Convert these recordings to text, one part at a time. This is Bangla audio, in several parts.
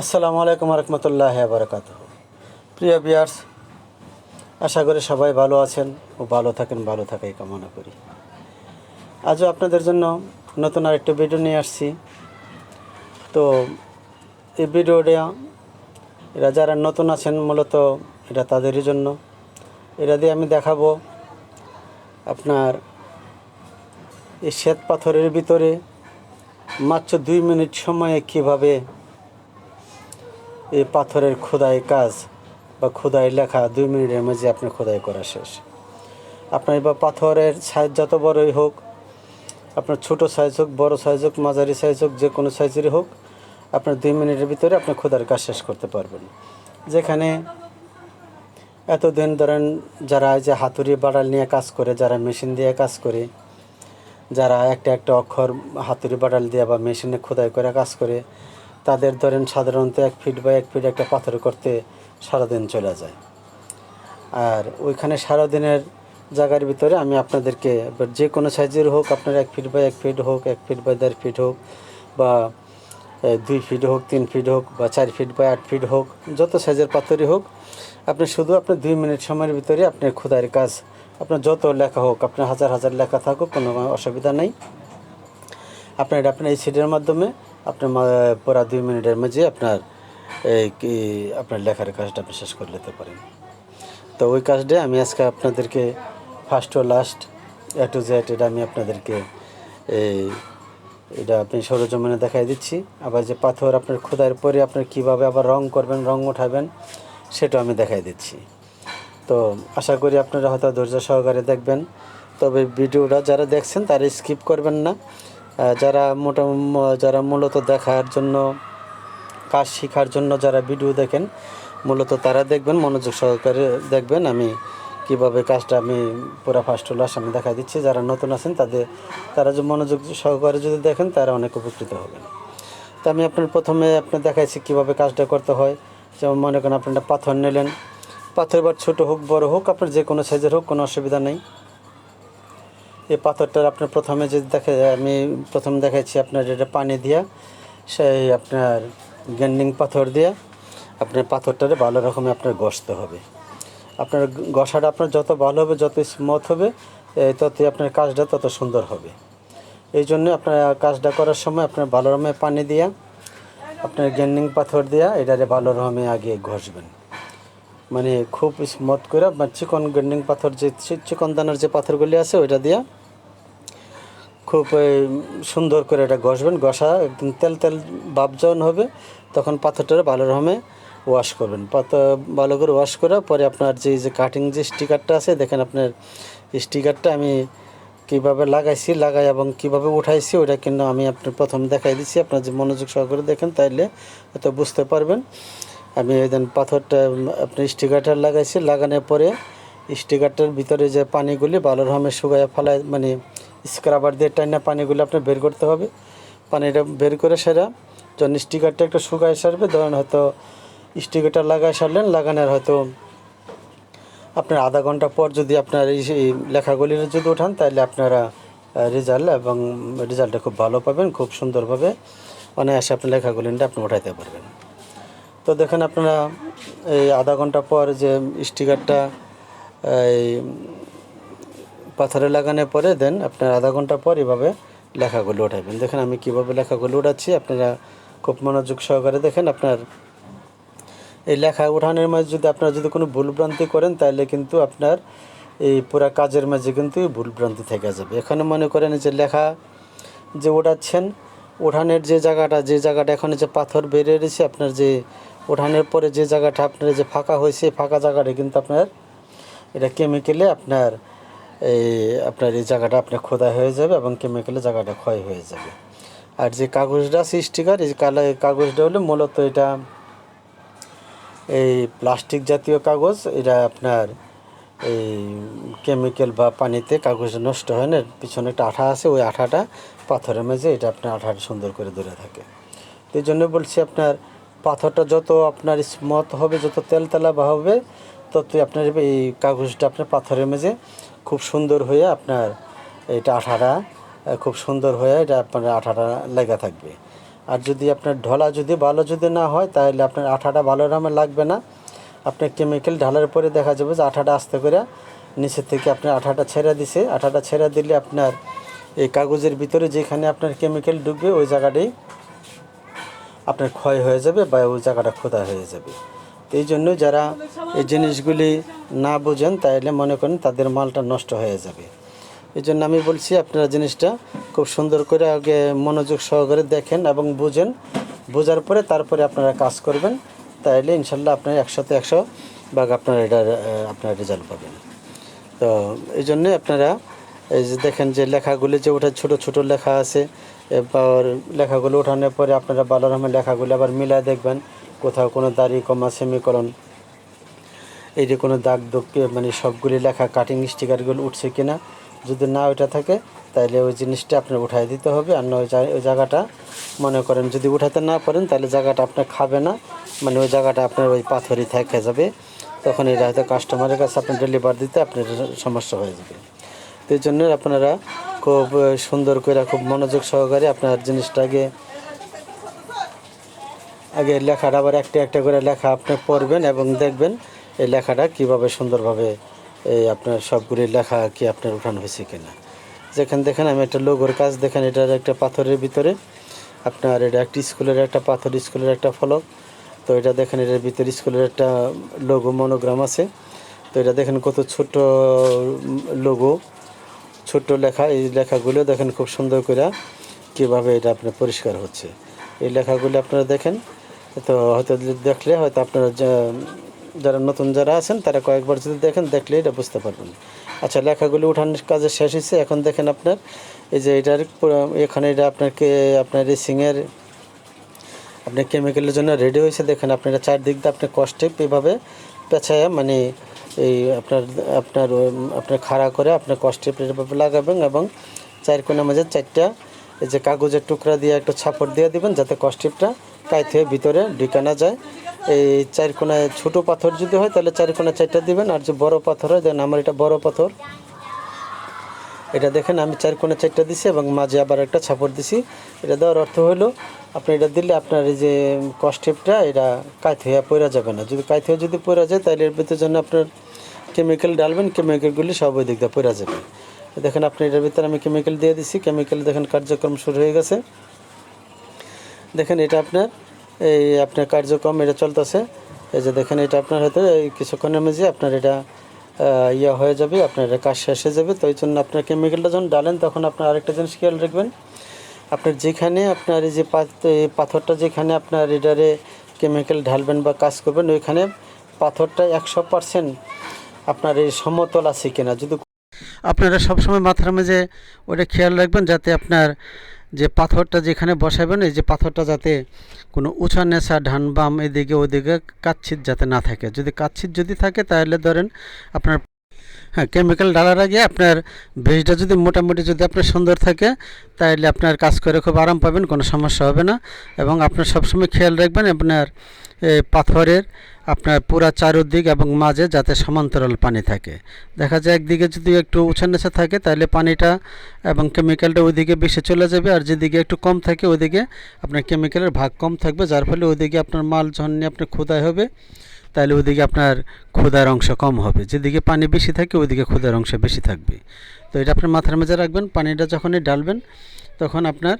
আসসালামু আলাইকুম রহমতুল্লাহ বারকাত প্রিয় বিয়ার্স আশা করি সবাই ভালো আছেন ও ভালো থাকেন, ভালো থাকাই কামনা করি। আজও আপনাদের জন্য নতুন আরেকটা ভিডিও নিয়ে আসছি। তো এই ভিডিওটা এরা যারা নতুন আছেন, মূলত এটা তাদেরই জন্য। এটা দিয়ে আমি দেখাবো আপনার এই শ্বেত পাথরের ভিতরে মাত্র দুই মিনিট সময়ে কীভাবে এই পাথরের খোদাই কাজ বা খোদাই লেখা দুই মিনিটের মাঝে আপনি খোদাই করা শেষ। আপনার বা পাথরের সাইজ যত বড়ই হোক, আপনার ছোট সাইজ হোক, বড় সাইজ হোক, মাঝারি সাইজ হোক, যে কোনো সাইজেরই হোক, আপনার দুই মিনিটের ভিতরে আপনি খোদার কাজ শেষ করতে পারবেন। যেখানে এতদিন ধরেন যারা যে হাতুড়ি বাড়াল নিয়ে কাজ করে, যারা মেশিন দিয়ে কাজ করে, যারা একটা একটা অক্ষর হাতুড়ি বাড়াল দিয়ে বা মেশিনে খোদাই করে কাজ করে তাদের ধরেন সাধারণত এক ফিট বা এক ফিট একটা পাথর করতে সারাদিন চলে যায়। আর ওইখানে সারাদিনের জায়গার ভিতরে আমি আপনাদেরকে এবার যে কোনো সাইজের হোক, আপনার এক ফিট বাই এক ফিট হোক, এক ফিট বাই দেড় ফিট হোক, বা দুই ফিট হোক, তিন ফিট হোক, বা চার ফিট বা আট ফিট হোক, যত সাইজের পাথরই হোক, আপনি শুধু আপনার দুই মিনিট সময়ের ভিতরে আপনার খোদাইয়ের কাজ, আপনার যত লেখা হোক, আপনার হাজার হাজার লেখা থাকুক, কোনো অসুবিধা নেই। আপনার আপনার এই সিটের মাধ্যমে আপনার পুরা দুই মিনিটের মাঝে আপনার, এই কি, আপনার লেখার কাজটা আপনি শেষ করে নিতে পারেন। তো ওই কাজটা আমি আজকে আপনাদেরকে ফার্স্ট ও লাস্ট এ টু জেড এটা আমি আপনাদেরকে, এই, এটা আপনি সরজমিনে দেখাই দিচ্ছি। আবার যে পাথর আপনার খোদার পরে আপনার কীভাবে আবার রং করবেন, রং উঠাবেন সেটা আমি দেখাই দিচ্ছি। তো আশা করি আপনারা হয়তো ধৈর্য সহকারে দেখবেন। তবে ভিডিওটা যারা দেখছেন, তারা স্কিপ করবেন না। যারা মোটা যারা মূলত দেখার জন্য, কাজ শেখার জন্য যারা ভিডিও দেখেন, মূলত তারা দেখবেন, মনোযোগ সহকারে দেখবেন আমি কীভাবে কাজটা আমি পুরো ফার্স্ট ক্লাস আমি দেখাই দিচ্ছি। যারা নতুন আছেন, তাদের, তারা যে মনোযোগ সহকারে যদি দেখেন, তারা অনেক উপকৃত হবেন। তো আমি আপনার প্রথমে আপনি দেখাইছি কীভাবে কাজটা করতে হয়। যেমন মনে করেন আপনি একটা পাথর নিলেন পাথর এবার ছোটো হোক, বড় হোক, আপনার যে কোনো সাইজের হোক, কোনো অসুবিধা নেই। এই পাথরটার আপনার প্রথমে যে দেখে আমি প্রথম দেখাচ্ছি আপনার যেটা পানি দিয়া, সেই আপনার গ্যান্ডিং পাথর দিয়ে আপনার পাথরটারে ভালো রকমে আপনার ঘষতে হবে। আপনার গসাটা আপনার যত ভালো হবে, যত স্মুথ হবে ততই আপনার কাজটা তত সুন্দর হবে। এই জন্য আপনার কাজটা করার সময় আপনার ভালো রকমে পানি দিয়া, আপনার গ্যান্ডিং পাথর দিয়া এটারে ভালো রকমে আগে ঘষবেন। মানে খুব স্মুথ করে বা চিকন গ্রাইন্ডিং পাথর যে চিকন দানার যে পাথরগুলি আছে, ওইটা দিয়ে খুব সুন্দর করে এটা ঘষবেন। ঘষা একদম তেল তেল ভাব যখন হবে, তখন পাথরটা ভালো রকমে ওয়াশ করবেন। পাথর ভালো করে ওয়াশ করে পরে আপনার যে যে কাটিং যে স্টিকারটা আছে, দেখেন আপনার স্টিকারটা আমি কীভাবে লাগাইছি, লাগাই এবং কীভাবে উঠাইছি ওটা কিন্তু আমি আপনার প্রথম দেখাই দিচ্ছি। আপনার যে মনোযোগ সহকারে দেখেন, তাইলে হয়তো বুঝতে পারবেন। আমি দেন পাথরটা উম, আপনার স্টিকারটা লাগাইছি লাগানোর পরে স্টিকারটার ভিতরে যে পানিগুলি ভালো রকমের শুকায় ফেলায় মানে স্ক্রাবার দিয়ে টাইনা পানিগুলি আপনার বের করতে হবে। পানিটা বের করে সেরা যখন স্টিকারটা একটু শুকায় সারবে ধরেন হয়তো স্টিকারটা লাগায় সারলেন লাগানোর হয়তো আপনার আধা ঘণ্টা পর যদি আপনার এই লেখাগুলি যদি ওঠান তাহলে আপনারা রেজাল্ট এবং রেজাল্টটা খুব ভালো পাবেন খুব সুন্দরভাবে। অনায়াসে আপনার লেখাগুলিটা আপনি উঠাইতে পারবেন। তো দেখেন আপনারা এই আধা ঘণ্টা পর যে স্টিকারটা, এই পাথরে লাগানোর পরে দেন, আপনার আধা ঘণ্টা পর এভাবে লেখাগুলো উঠাবেন। দেখেন আমি কীভাবে লেখাগুলো উঠাচ্ছি, আপনারা খুব মনোযোগ সহকারে দেখেন আপনার এই লেখা উঠানোর মাঝে যদি আপনারা যদি কোনো ভুলভ্রান্তি করেন, তাহলে কিন্তু আপনার এই পুরা কাজের মাঝে কিন্তু ভুলভ্রান্তি থেকে যাবে। এখানে মনে করেন যে লেখা যে ওঠাচ্ছেন ওঠানের যে জায়গাটা যে জায়গাটা এখানে যে পাথর বেরিয়ে রয়েছে, আপনার যে ওঠানোর পরে যে জায়গাটা আপনার যে ফাঁকা হয়েছে ফাঁকা জায়গাটা কিন্তু আপনার এটা কেমিক্যালে আপনার এই আপনার এই জায়গাটা আপনার খোদা হয়ে যাবে এবং কেমিক্যালে জায়গাটা ক্ষয় হয়ে যাবে। আর যে কাগজটা আছে স্টিকার এই কালা কাগজটা হলো মূলত এটা এই প্লাস্টিক জাতীয় কাগজ, এটা আপনার এই কেমিক্যাল বা পানিতে কাগজ নষ্ট হয় না, পিছনে একটা আঠা আছে, ওই আঠাটা পাথরের মেঝে এটা আপনার আঠাটা সুন্দর করে ধরে থাকে। তো এই জন্য বলছি আপনার পাথরটা যত আপনার স্মথ হবে, যত তেলতেলা বা হবে, ততই আপনার এই কাগজটা আপনার পাথরের মেঝে খুব সুন্দর হয়ে আপনার এটা আঠাটা খুব সুন্দর হয়ে এটা আপনার আঠাটা লেগে থাকবে। আর যদি আপনার ঢলা যদি ভালো যদি না হয়, তাহলে আপনার আঠাটা ভালো রামে লাগবে না। আপনার কেমিক্যাল ঢালার পরে দেখা যাবে যে আঠাটা আস্তে করে নিচের থেকে আপনার আঠাটা ছেড়ে দিছে। আঠাটা ছেড়ে দিলে আপনার এই কাগজের ভিতরে যেখানে আপনার কেমিক্যাল ঢুকবে, ওই জায়গাটাই আপনার ক্ষয় হয়ে যাবে বা ওই জায়গাটা খোদা হয়ে যাবে। এই জন্য যারা এই জিনিসগুলি না বোঝেন তাহলে মনে করেন তাদের মালটা নষ্ট হয়ে যাবে। এই জন্য আমি বলছি, আপনারা জিনিসটা খুব সুন্দর করে আগে মনোযোগ সহকারে দেখেন এবং বুঝেন। বোঝার পরে তারপরে আপনারা কাজ করবেন। তাহলে ইনশাল্লাহ আপনার একশোতে একশো ভাগ আপনার এটা, আপনার রেজাল্ট পাবেন। তো এই জন্যে আপনারা এই যে দেখেন যে লেখাগুলি যে ওটা ছোট ছোট লেখা আছে এবার লেখাগুলো ওঠানোর পরে আপনারা ভালো রকমের লেখাগুলো আবার মিলায় দেখবেন। কোথাও কোনো দাড়ি, কমা, সেমিকলন, এই যে কোনো দাগ দুগ মানে সবগুলি লেখা কাটিং স্টিকারগুলো উঠছে কিনা, যদি না ওইটা থাকে তাহলে ওই জিনিসটা আপনার উঠাই দিতে হবে। আর না ওই জায়- ওই জায়গাটা মনে করেন যদি উঠাতে না পারেন তাহলে জায়গাটা আপনার খাবে না মানে ওই জায়গাটা আপনার ওই পাথরই থেকে যাবে। তখন এটা হয়তো কাস্টমারের কাছে আপনার ডেলিভার দিতে আপনার সমস্যা হয়ে যাবে। এই জন্য আপনারা খুব সুন্দর করে, খুব মনোযোগ সহকারে আপনার জিনিসটাকে আগে লেখাটা আবার একটা একটা করে লেখা আপনি পড়বেন এবং দেখবেন এই লেখাটা কীভাবে সুন্দরভাবে এই আপনার সবগুলি লেখা কি আপনার উঠানো হয়েছে কিনা। যেখানে দেখেন আমি একটা লোগোর কাজ, দেখেন এটার একটা পাথরের ভিতরে আপনার এটা একটা স্কুলের একটা পাথর, স্কুলের একটা ফলক। তো এটা দেখেন এটার ভিতরে স্কুলের একটা লোগো, মনোগ্রাম আছে। তো এটা দেখেন কত ছোট লোগো। ছোট্ট লেখা, এই লেখাগুলো দেখেন খুব সুন্দর করে কীভাবে এটা আপনার পরিষ্কার হচ্ছে। এই লেখাগুলো আপনারা দেখেন, তো হয়তো দেখলে হয়তো আপনারা যারা নতুন যারা আছেন, তারা কয়েকবার যদি দেখেন, দেখলে এটা বুঝতে পারবেন। আচ্ছা লেখাগুলো উঠানোর কাজে শেষ হয়েছে। এখন দেখেন আপনার, এই যে এটার এখানে এটা আপনাকে আপনার রেসিংয়ের আপনার কেমিক্যালের জন্য রেডি হয়েছে। দেখেন আপনারা চারদিক দিয়ে আপনি কষ্টে এভাবে পেঁচায় মানে এই আপনার আপনার আপনার খাড়া করে আপনার কষ্টে লাগাবেন এবং চার কোণের মাঝে চারটা, এই যে কাগজের টুকরা দিয়ে একটা ছাপড় দিয়ে দিবেন যাতে কষ্টিপটা কাইত হয়ে ভিতরে ঢুকে না যায়। এই চার কোনায় ছোটো পাথর যদি হয় তাহলে চার কোনায় চারটা দিবেন আর যে বড় পাথর হয়, দেখেন আমার এটা বড় পাথর। এটা দেখেন আমি চার কোণে চারটা দিছি এবং মাঝে আবার একটা ছাপড় দিছি। এটা দেওয়ার অর্থ হলো আপনি এটা দিলে আপনার এই যে কষ্টেপটা এটা কাইত হয়ে পড়া যাবে না। যদি কাইত হয়ে যদি পড়া যায় তাহলে এর ভিতরে জন্য আপনার কেমিক্যাল ডালবেন কেমিক্যালগুলি সব ওই দিক দিয়ে পড়া যাবে। দেখেন আপনি এটার ভিতরে আমি কেমিক্যাল দিয়ে দিছি কেমিক্যাল দেখেন কার্যক্রম শুরু হয়ে গেছে। দেখেন এটা আপনার, এই আপনার কার্যক্রম এটা চলতেছে। এই যে দেখেন এটা আপনার হয়তো এই কিছুক্ষণের মধ্যে আপনার এটা ইয়ে হয়ে যাবে, আপনার এটা কাজ শেষ হয়ে যাবে। তো এই জন্য আপনার কেমিক্যালটা যখন ডালেন, তখন আপনার আরেকটা জিনিস খেয়াল রাখবেন। আপনার যেখানে আপনার এই যে পাথরটা যেখানে আপনার এটারে কেমিক্যাল ঢালবেন বা কাজ করবেন, ওইখানে পাথরটা একশো পার্সেন্ট আপনার এই সমতল আছে কিনা? যদি আপনারা সবসময় মাথার মাঝে ওটা খেয়াল রাখবেন যাতে আপনার যে পাথরটা যেখানে বসাবেন, এই যে পাথরটা যাতে কোনো উঁচা নেশা, ঢান বাম এদিকে ওদিকে কাচ্ছিত যাতে না থাকে। যদি কাচ্ছিত যদি থাকে, তাহলে ধরেন আপনার হ্যাঁ কেমিক্যাল ঢালার আগে আপনার ভেজটা যদি মোটামুটি যদি আপনার সুন্দর থাকে তাহলে আপনার কাজ করে খুব আরাম পাবেন, কোনো সমস্যা হবে না। এবং আপনার সবসময় খেয়াল রাখবেন আপনার এই পাথরের আপনার পুরা চারদিক এবং মাঝে যাতে সমান্তরাল পানি থাকে। দেখা যায় একদিকে যদি একটু উঁচা নিচে থাকে তাহলে পানিটা এবং কেমিক্যালটা ওইদিকে বেশি চলে যাবে, আর যেদিকে একটু কম থাকে, ওইদিকে আপনার কেমিক্যালের ভাগ কম থাকবে, যার ফলে ওইদিকে আপনার মাল নিয়ে আপনার খোদাই হবে। তাহলে ওদিকে আপনার ক্ষুদার অংশ কম হবে। যেদিকে পানি বেশি থাকে, ওইদিকে ক্ষুদার অংশ বেশি থাকবে। তো এটা আপনার মাথার মাঝে রাখবেন, পানিটা যখনই ডালবেন তখন আপনার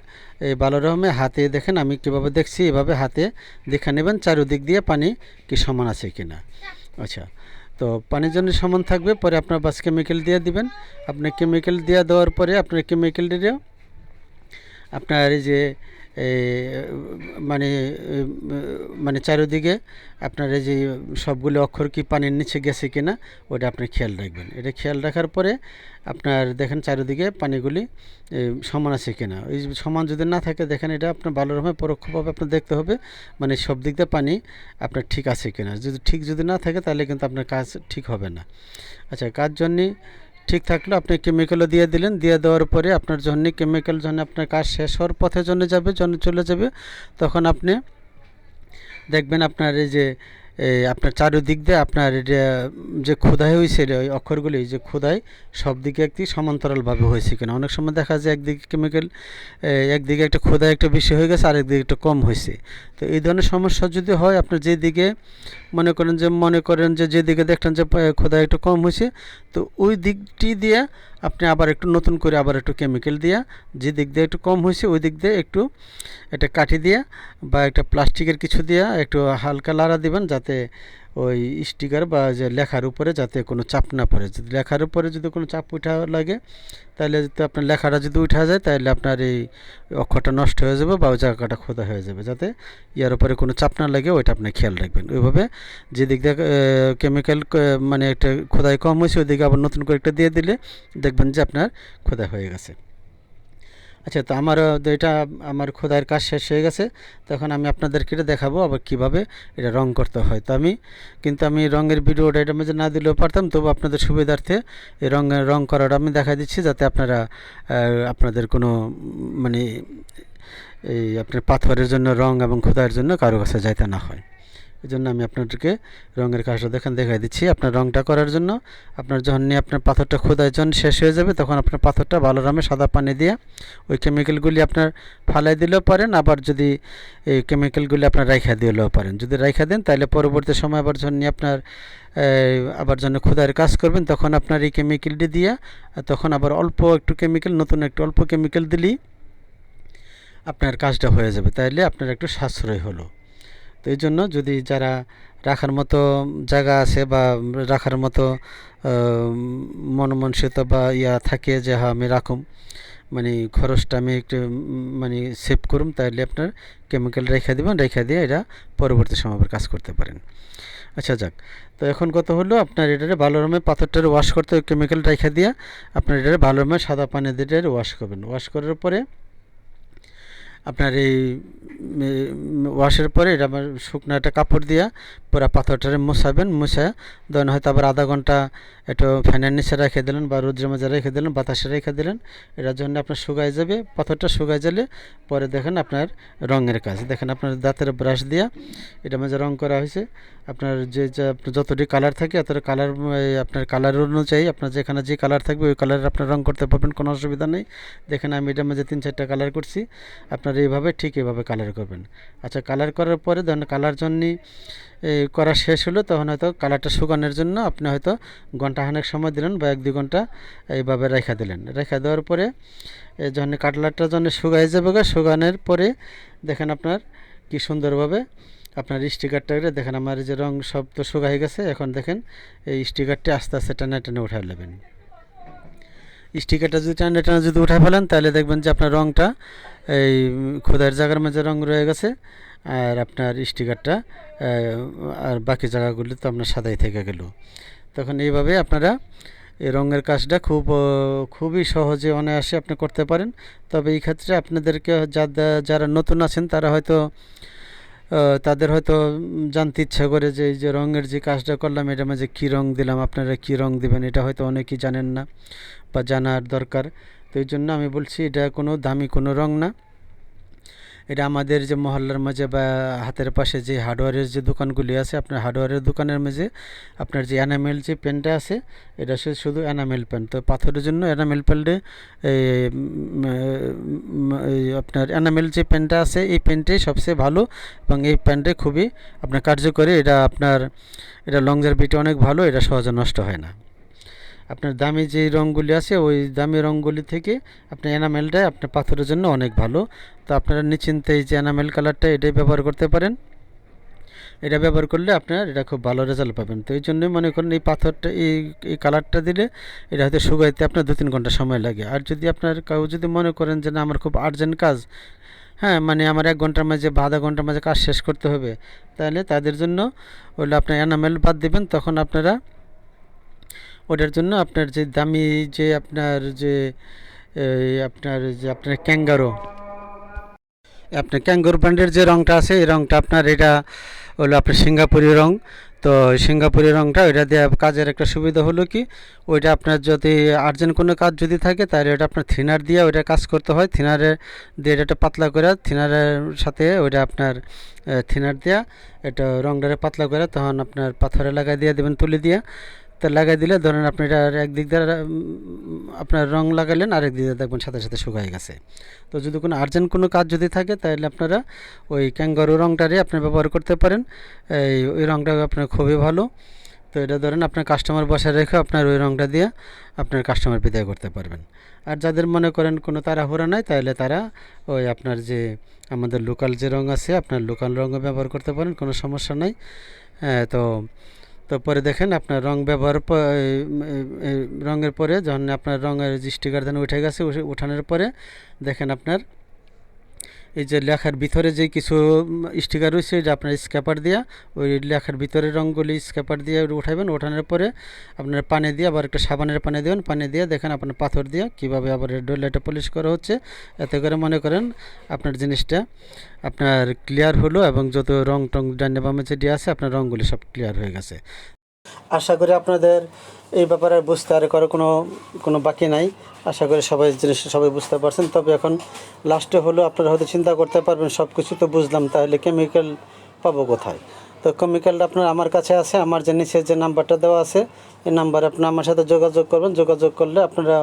এই ভালো রকমে হাতে দেখেন, আমি কীভাবে দেখছি, এভাবে হাতে দেখে নেবেন, চারিদিক দিয়ে পানি কি সমান আছে কি না আচ্ছা তো পানির জন্য সমান থাকবে, পরে আপনার বাস কেমিক্যাল দিয়ে দিবেন। আপনি কেমিক্যাল দিয়ে দেওয়ার পরে আপনার কেমিক্যালটিও আপনার এই যে মানে মানে চারিদিকে আপনার এই যে সবগুলো অক্ষর কি পানির নিচে গেছে কিনা, ওটা আপনি খেয়াল রাখবেন। এটা খেয়াল রাখার পরে আপনার দেখেন চারিদিকে পানিগুলি সমান আছে কিনা। ওই সমান যদি না থাকে, দেখেন এটা আপনার ভালো রকমের পরোক্ষভাবে আপনার দেখতে হবে মানে সব দিক দিয়ে পানি আপনার ঠিক আছে কিনা। যদি ঠিক যদি না থাকে, তাহলে কিন্তু আপনার কাজ ঠিক হবে না। আচ্ছা কাজ জন্যে ঠিক থাকলে, আপনি কেমিক্যালও দিয়ে দিলেন, দিয়ে দেওয়ার পরে আপনার জন্য কেমিক্যাল জন্য আপনার কাজ শেষ হওয়ার পথে জন্য যাবে জন্য চলে যাবে। তখন আপনি দেখবেন আপনার এই যে এই আপনার চারিদিক দিয়ে আপনার এটা যে খোদাই হয়েছে ওই অক্ষরগুলি যে খোদাই সব দিকে একটি সমান্তরালভাবে হয়েছে কিনা? অনেক সময় দেখা যায় একদিকে কেমিক্যাল একদিকে একটা খোদাই একটা বেশি হয়ে গেছে আর একদিকে একটা কম হয়েছে। তো এই ধরনের সমস্যা যদি হয়, আপনার যেদিকে মনে করেন যে, মনে করেন যে, যেদিকে দেখলেন যে খোদাই একটু কম হয়েছে, তো ওই দিকটি দিয়ে আপনি আবার একটু নতুন করে আবার একটু কেমিক্যাল দিয়া, যে দিক দিয়ে একটু কম হয়েছে, ওই দিক দিয়ে একটু, একটা কাঠি দিয়া বা একটা প্লাস্টিকের কিছু দিয়া একটু হালকা লাড়া দিবেন, যাতে ওই স্টিকার বা যে লেখার উপরে যাতে কোনো চাপ না পড়ে। যদি লেখার উপরে যদি কোনো চাপ উঠা লাগে, তাহলে যদি আপনার লেখাটা যদি উঠা যায়, তাহলে আপনার এই অক্ষরটা নষ্ট হয়ে যাবে বা ওই জায়গাটা খোদা হয়ে যাবে। যাতে ইয়ার উপরে কোনো চাপ না লাগে, ওইটা আপনি খেয়াল রাখবেন। ওইভাবে যে দিক দিয়ে কেমিক্যাল মানে একটা খোদাই কম হয়েছে, ওইদিকে আবার নতুন করে একটা দিয়ে দিলে দেখবেন যে আপনার খোদাই হয়ে গেছে। আচ্ছা তো আমার এটা আমার খোদাইয়ের কাজ শেষ হয়ে গেছে। তখন আমি আপনাদেরকে এটা দেখাবো আবার কীভাবে এটা রং করতে হয়। তো আমি, কিন্তু আমি রঙের ভিডিওটা এটার মধ্যে না দিলেও পারতাম, তবু আপনাদের সুবিধার্থে এই রঙের, রং করাটা আমি দেখা দিচ্ছি যাতে আপনারা আপনাদের কোনো মানে এই আপনার পাথরের জন্য, রং এবং খোদাইয়ের জন্য কারও কাছে যাইতে না হয়। এই জন্য আমি আপনাদেরকে রঙের কাজটা দেখেন, দেখাই দিচ্ছি। আপনার রঙটা করার জন্য আপনার যখন নিয়ে আপনার পাথরটা খোদার জন্য শেষ হয়ে যাবে, তখন আপনার পাথরটা ভালো রঙে সাদা পানি দিয়ে ওই কেমিক্যালগুলি আপনার ফালাই দিলেও পারেন, আবার যদি এই কেমিক্যালগুলি আপনার রাইখা দিলেও পারেন। যদি রাইখা দেন, তাহলে পরবর্তী সময় আবার যখন নিয়ে আপনার আবার যখন খোদার কাজ করবেন, তখন আপনার এই কেমিক্যালটি দিয়ে, তখন আবার অল্প একটু কেমিক্যাল নতুন একটু অল্প কেমিক্যাল দিলেই আপনার কাজটা হয়ে যাবে। তাইলে আপনার একটু সাশ্রয় হলো। তো এই জন্য যদি যারা রাখার মতো জায়গা আছে বা রাখার মতো মনমনসিত বা ইয়া থাকে যে হ্যাঁ আমি রাখুম মানে খরচটা আমি একটু মানে সেভ করুম, তাহলে আপনার কেমিক্যাল রেখে দেবেন, রেখে দিয়ে এটা পরবর্তী সময় কাজ করতে পারেন। আচ্ছা যাক, তো এখন কত হলো আপনার এটারে ভালো রমে পাথরটারে ওয়াশ করতে কেমিক্যাল রেখে দিয়ে আপনার এটারে ভালো রমে সাদা পানি দিয়ে ওয়াশ করবেন। ওয়াশ করার পরে আপনার এই ওয়াশের পরে এটা আবার শুকনো একটা কাপড় দিয়া পুরো পাথরটারে মুছাবেন, মুছা, দেন হয়তো আবার আধা ঘণ্টা একটু ফ্যানের নিচে রেখে দিলেন বা রোদ্রের মাঝে রেখে দিলেন, বাতাসে রেখে দিলেন। এটার জন্য আপনার শুকায় যাবে, পাথরটা শুকায় গেলে পরে দেখেন আপনার রঙের কাজ। দেখেন আপনার দাঁতের ব্রাশ দিয়া এটা মাঝে রং করা হয়েছে। আপনার যে যতটি কালার থাকে এতটা কালার আপনার কালার অনুযায়ী আপনার যেখানে যে কালার থাকবে ওই কালারের আপনার রং করতে পারবেন, কোনো অসুবিধা নেই। দেখেন আমি এটার মাঝে তিন চারটা কালার করছি। আপনার এইভাবে ঠিক এইভাবে কালার করবেন। আচ্ছা কালার করার পরে ধরেন কালার জন্যই করা শেষ হলো, তখন হয়তো কালারটা শুকানোর জন্য আপনি হয়তো ঘন্টাখানেক সময় দিলেন বা এক, দুই ঘণ্টা এইভাবে রেখা দিলেন। রেখা দেওয়ার পরে যখন কাটলারটা যখন শুকাই যাবে শুকানোর পরে দেখেন আপনার কি সুন্দরভাবে আপনার স্টিকারটা দেখেন আমার যে রং সব তো শুকাই গেছে, এখন দেখেন এই স্টিকারটি আস্তে আস্তে টানে টানে উঠাই নেবেন। স্টিকারটা যদি টানে টানে যদি উঠে ফেলেন, তাহলে দেখবেন যে আপনার রঙটা এই খোদার জায়গার মাঝে রং রয়ে গেছে, আর আপনার স্টিকারটা আর বাকি জায়গাগুলি তো আপনার সাদাই থেকে গেল। তখন এইভাবে আপনারা এই রঙের কাজটা খুব, খুবই সহজে অনায়াসে আপনি করতে পারেন। তবে এই ক্ষেত্রে আপনাদেরকে যারা যারা নতুন আছেন, তারা হয়তো তাদের হয়তো জানতে ইচ্ছা করে যে এই যে রঙের যে কাজটা করলাম, এটা মাঝে কী রঙ দিলাম, আপনারা কী রঙ দেবেন, এটা হয়তো অনেকেই জানেন না বা জানার দরকার। তো এই জন্য আমি বলছি, এটা কোনো দামি কোনো রঙ না। এটা আমাদের যে মহল্লার মাঝে বা হাতের পাশে যে হার্ডওয়্যারের যে দোকানগুলি আছে, আপনার হার্ডওয়্যারের দোকানের মাঝে আপনার যে এনামেল যে পেনটা আছে, এটা সে শুধু এনামেল পেন তো পাথরের জন্য এনামেল পেনটে আপনার এনামেল যে পেনটা আছে, এই পেনটাই সবচেয়ে ভালো এবং এই পেনটাই খুবই আপনার কার্যকরী। এটা আপনার, এটা লংজারভিটি অনেক ভালো, এটা সহজে নষ্ট হয় না। আপনার দামি যে রঙগুলি আছে, ওই দামি রঙগুলি থেকে আপনার এনামেলটা আপনার পাথরের জন্য অনেক ভালো। তো আপনারা নিশ্চিন্তে এই যে এনামেল কালারটা এটাই ব্যবহার করতে পারেন। এটা ব্যবহার করলে আপনার এটা খুব ভালো রেজাল্ট পাবেন। তো এই জন্যই মনে করেন এই পাথরটা, এই এই কালারটা দিলে এটা হয়তো শুকাইতে আপনার দু তিন ঘণ্টা সময় লাগে। আর যদি আপনার কেউ যদি মনে করেন যে না, আমার খুব আর্জেন্ট কাজ হ্যাঁ মানে আমার এক ঘণ্টার মাঝে বা আধা ঘণ্টার মাঝে কাজ শেষ করতে হবে, তাহলে তাদের জন্য হলো আপনার এনামেল বাদ দেবেন, তখন আপনারা ওটার জন্য আপনার যে দামি যে আপনার যে আপনার যে আপনার ক্যাঙ্গারো আপনার ক্যাঙ্গারো ব্র্যান্ডের যে রঙটা আছে, এই রঙটা আপনার এটা হলো আপনার সিঙ্গাপুরি রং। তো সিঙ্গাপুরি রঙটা ওইটা দিয়ে কাজের একটা সুবিধা হলো কি, ওইটা আপনার যদি আর্জেন্ট কোনো কাজ যদি থাকে, তাহলে ওটা আপনার থিনার দিয়ে ওইটা কাজ করতে হয়। থিনারে দিয়ে এটা পাতলা করে, থিনারের সাথে ওইটা আপনার থিনার দিয়া এটা রংটারে পাতলা করে, তখন আপনার পাথরে লাগাই দিয়ে দেবেন, তুলি দিয়ে। তা লাগাই দিলে ধরেন আপনি এটা একদিক দিয়ে আপনার রং লাগালেন আরেক দিক দিয়ে দেখবেন সাথে সাথে শুকাই গেছে। তো যদি কোনো আর্জেন্ট কোনো কাজ যদি থাকে তাহলে আপনারা ওই ক্যাঙ্গারু রংটারে আপনি ব্যবহার করতে পারেন। এই ওই রংটা আপনার খুবই ভালো। তো এটা ধরেন আপনার কাস্টমার বসায় রেখে আপনার ওই রংটা দিয়ে আপনার কাস্টমার বিদায় করতে পারবেন। আর যাদের মনে করেন কোনো তাড়াহুড়া নাই তাহলে তারা ওই আপনার যে আমাদের লোকাল যে রং আছে আপনার লোকাল রঙও ব্যবহার করতে পারেন কোনো সমস্যা নাই। হ্যাঁ, তো তো পরে দেখেন আপনার রং ব্যবহার রঙের পরে যখন আপনার রঙের দৃষ্টিকার দেন উঠে গেছে, উঠে- উঠানোর পরে দেখেন আপনার এই যে লেখার ভিতরে যে কিছু স্টিকার রয়েছে, যে আপনার স্ক্যাপার দিয়া, ওই লেখার ভিতরে রঙগুলি স্ক্যাপার দিয়ে উঠাবেন ওঠানোর পরে আপনার পানি দিয়ে আবার একটা সাবানের পানি দেবেন, পানি দিয়ে দেখেন আপনার পাথর দিয়ে কীভাবে আবার ডোলাটা পলিশ করা হচ্ছে। এতে করে মনে করেন আপনার জিনিসটা, আপনার ক্লিয়ার হলো এবং যত রং টং ডান্ডে বামে যেটি আছে, আপনার রঙগুলি সব ক্লিয়ার হয়ে গেছে। আশা করি আপনাদের এই ব্যাপারে বুঝতে আর কোনো কোনো বাকি নাই। আশা করি সবাই জিনিস সবাই বুঝতে পারছেন। তবে এখন লাস্টে হলো আপনারা হয়তো চিন্তা করতে পারবেন সব কিছু তো বুঝলাম, তাহলে কেমিক্যাল পাবো কোথায়? তো কেমিক্যালটা আপনার আমার কাছে আছে, আমার যে নিচে যে নাম্বারটা দেওয়া আছে, এই নাম্বারে আপনি আমার সাথে যোগাযোগ করবেন। যোগাযোগ করলে আপনারা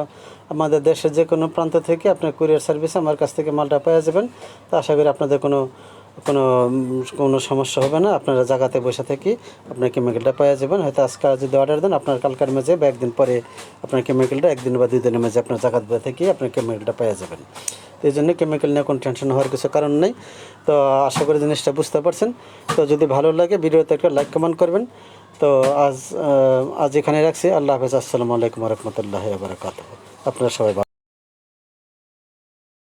আমাদের দেশের যে কোনো প্রান্ত থেকে আপনার কুরিয়ার সার্ভিসে আমার কাছ থেকে মালটা পেয়ে যাবেন। তো আশা করি আপনাদের কোনো কোনো কোনো সমস্যা হবে না, আপনারা জায়গাতে বসে থেকে, আপনার কেমিক্যালটা পেয়ে যাবেন হয়তো আজকে যদি অর্ডার দেন, আপনার কালকার মেঝে বা একদিন পরে আপনার কেমিক্যালটা একদিন বা দুই দিনের মেঝে আপনার জায়গাতে বসে থেকে, আপনার কেমিক্যালটা পেয়ে যাবেন এই জন্য কেমিক্যাল নিয়ে কোনো টেনশন হওয়ার কিছু কারণ নেই। তো আশা করি জিনিসটা বুঝতে পারছেন। তো যদি ভালো লাগে, ভিডিওতে একটা লাইক কমেন্ট করবেন। তো আজ আজ এখানে রাখছি। আল্লাহ হাফেজ। আসসালামু আলাইকুম রহমতুল্লাহ বারকাত আপনারা সবাই